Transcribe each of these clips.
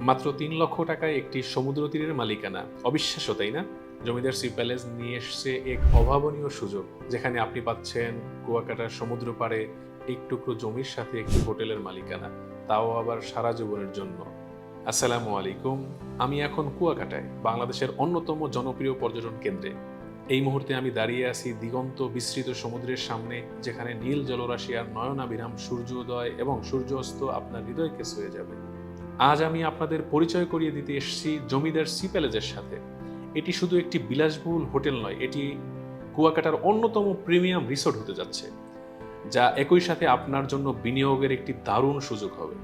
মাত্র তিন লক্ষ টাকায় একটি সমুদ্র তীরের মালিকানা। অবিশ্বাস্য, তাই না? জমিদার সি প্যালেস নিয়ে এসছে এক অভাবনীয় সুযোগ, যেখানে আপনি পাচ্ছেন কুয়াকাটার সমুদ্র পাড়ে এক টুকরো জমির সাথে একটি হোটেলের মালিকানা, তাও আবার সারা জীবনের জন্য। আসসালামু আলাইকুম, আমি এখন কুয়াকাটায়, বাংলাদেশের অন্যতম জনপ্রিয় পর্যটন কেন্দ্রে। এই মুহূর্তে আমি দাঁড়িয়ে আছি দিগন্ত বিস্তৃত সমুদ্রের সামনে, যেখানে নীল জলরাশি আর নয়নাবিরাম সূর্যোদয় এবং সূর্যাস্ত আপনার হৃদয়কে ছুঁয়ে যাবে। আজ আমি আপনাদের পরিচয় করিয়ে দিতে এসেছি জমিদার সি প্যালেজের সাথে। এটি শুধু একটি বিলাসবহুল হোটেল নয়, এটি কুয়াকাটার অন্যতম প্রিমিয়াম রিসোর্ট হতে যাচ্ছে, যা একই সাথে আপনার জন্য বিনিয়োগের একটি দারুণ সুযোগ হবে।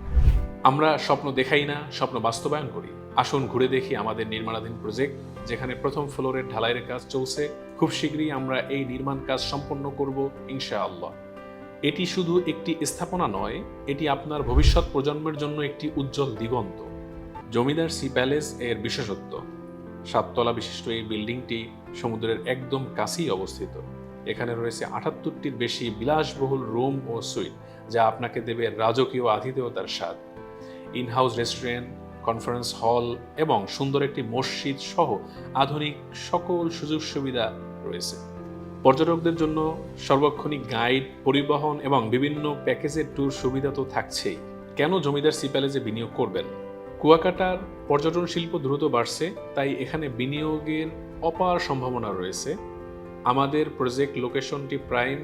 আমরা স্বপ্ন দেখাই না, স্বপ্ন বাস্তবায়ন করি। আসুন ঘুরে দেখি আমাদের নির্মাণাধীন প্রজেক্ট যেখানে প্রথম ফ্লোরের ঢালাইয়ের কাজ চলছে। খুব শীঘ্রই আমরা এই নির্মাণ কাজ সম্পন্ন করব, ইনশাআল্লাহ। এটি শুধু একটি স্থাপনা নয়, এটি আপনার ভবিষ্যৎ প্রজন্মের জন্য একটি উজ্জ্বল দিগন্ত। জমিদার সি প্যালেস এর বিশেষত্ব, সাততলা বিশিষ্ট এই বিল্ডিংটি সমুদ্রের একদম কাছেই অবস্থিত। এখানে রয়েছে আটাত্তরটির বেশি বিলাসবহুল রুম ও সুইট, যা আপনাকে দেবে রাজকীয় আতিথেয়তার স্বাদ। ইনহাউস রেস্টুরেন্ট, কনফারেন্স হল এবং সুন্দর একটি মসজিদ সহ আধুনিক সকল সুযোগ সুবিধা রয়েছে। পর্যটকদের জন্য সর্বক্ষণিক গাইড, পরিবহন এবং বিভিন্ন প্যাকেজের ট্যুর সুবিধা তো থাকছেই। কেন জমিদার সি প্যালেজে বিনিয়োগ করবেন? কুয়াকাটার পর্যটন শিল্প দ্রুত বাড়ছে, তাই এখানে বিনিয়োগের অপার সম্ভাবনা রয়েছে। আমাদের প্রজেক্ট লোকেশনটি প্রাইম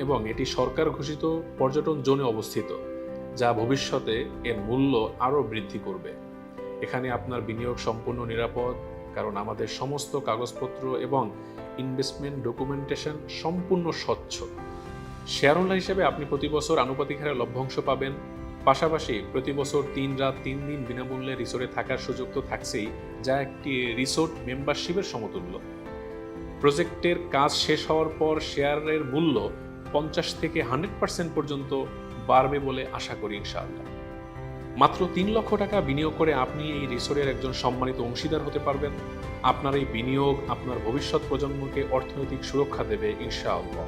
এবং এটি সরকার ঘোষিত পর্যটন জোনে অবস্থিত, যা ভবিষ্যতে এর মূল্য আরও বৃদ্ধি করবে। এখানে আপনার বিনিয়োগ সম্পূর্ণ নিরাপদ কারণ আমাদের সমস্ত কাগজপত্র এবং ইনভেস্টমেন্ট ডকুমেন্টেশন সম্পূর্ণ স্বচ্ছ। শেয়ার হোল্ডার হিসেবে আপনি প্রতি বছর আনুপাতিক হারে লভ্যাংশ পাবেন। পাশাপাশি প্রতি বছর তিন রাত তিন দিন বিনামূল্যে রিসোর্টে থাকার সুযোগ তো থাকছেই, যা একটি রিসোর্ট মেম্বারশিপের সমতুল্য। প্রজেক্টের কাজ শেষ হওয়ার পর শেয়ারের মূল্য পঞ্চাশ থেকে হান্ড্রেড পার্সেন্ট পর্যন্ত বাড়বে বলে আশা করি ইনশাআল্লাহ। মাত্র তিন লক্ষ টাকা বিনিয়োগ করে আপনি এই রিসোর্টের একজন সম্মানিত অংশীদার হতে পারবেন। আপনার এই বিনিয়োগ আপনার ভবিষ্যৎ প্রজন্মকে অর্থনৈতিক সুরক্ষা দেবে, ইনশাআল্লাহ।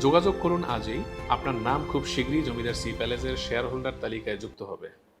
যোগাযোগ করুন আজই। আপনার নাম খুব শীঘ্রই জমিদার সি প্যালেসের শেয়ার হোল্ডার তালিকায় যুক্ত হবে।